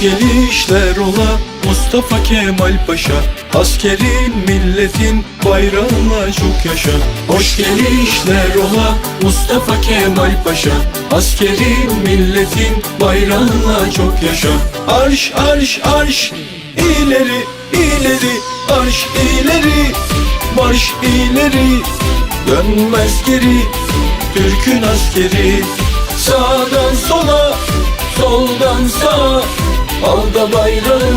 gelişler ola Mustafa Kemal Paşa. Askerin milletin bayrağına çok yaşa. Hoş gelişler ola Mustafa Kemal Paşa. Askerin milletin bayrağına çok yaşa. Arş arş arş ileri ileri. Arş ileri Marş ileri. Dönmez geri Türk'ün askeri. Sağdan sola soldan sağa Al da bayrağı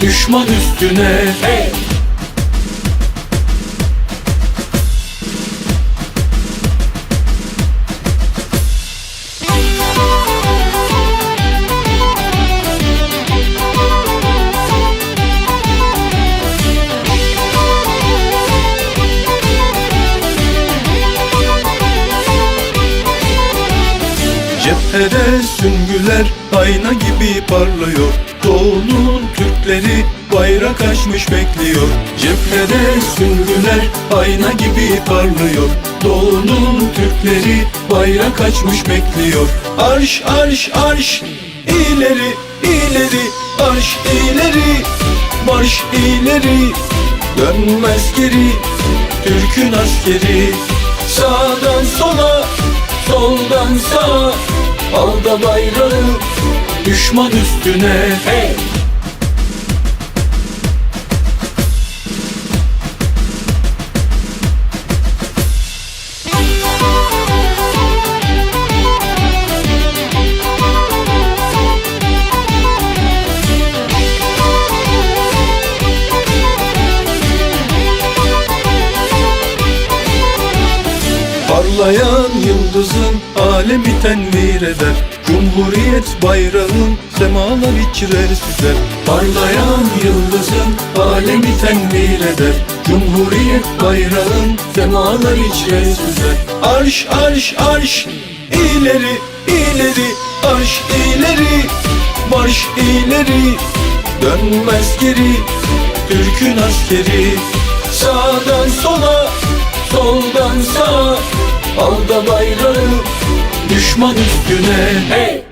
düşman üstüne hey! Cephede süngüler ayna gibi parlıyor. Doğunun Türkleri bayrak açmış bekliyor. Cephede süngüler ayna gibi parlıyor. Doğunun Türkleri bayrak açmış bekliyor. Arş arş arş ileri ileri arş ileri Marş ileri. Dönmez geri Türk'ün askeri. Sağdan sola soldan sağa Al da bayrağı düşman üstüne hey! Parlayan yıldızın alemi tenvir eder. Cumhuriyet bayrağın semalar içrer süzer Parlayan yıldızın alemi tenvir eder. Cumhuriyet bayrağın semalar içrer süzer Arş arş arş ileri ileri arş ileri. Marş ileri dönmez geri. Türk'ün askeri Sağdan sola soldan sağa Al da bayrağı düşman üstüne hey!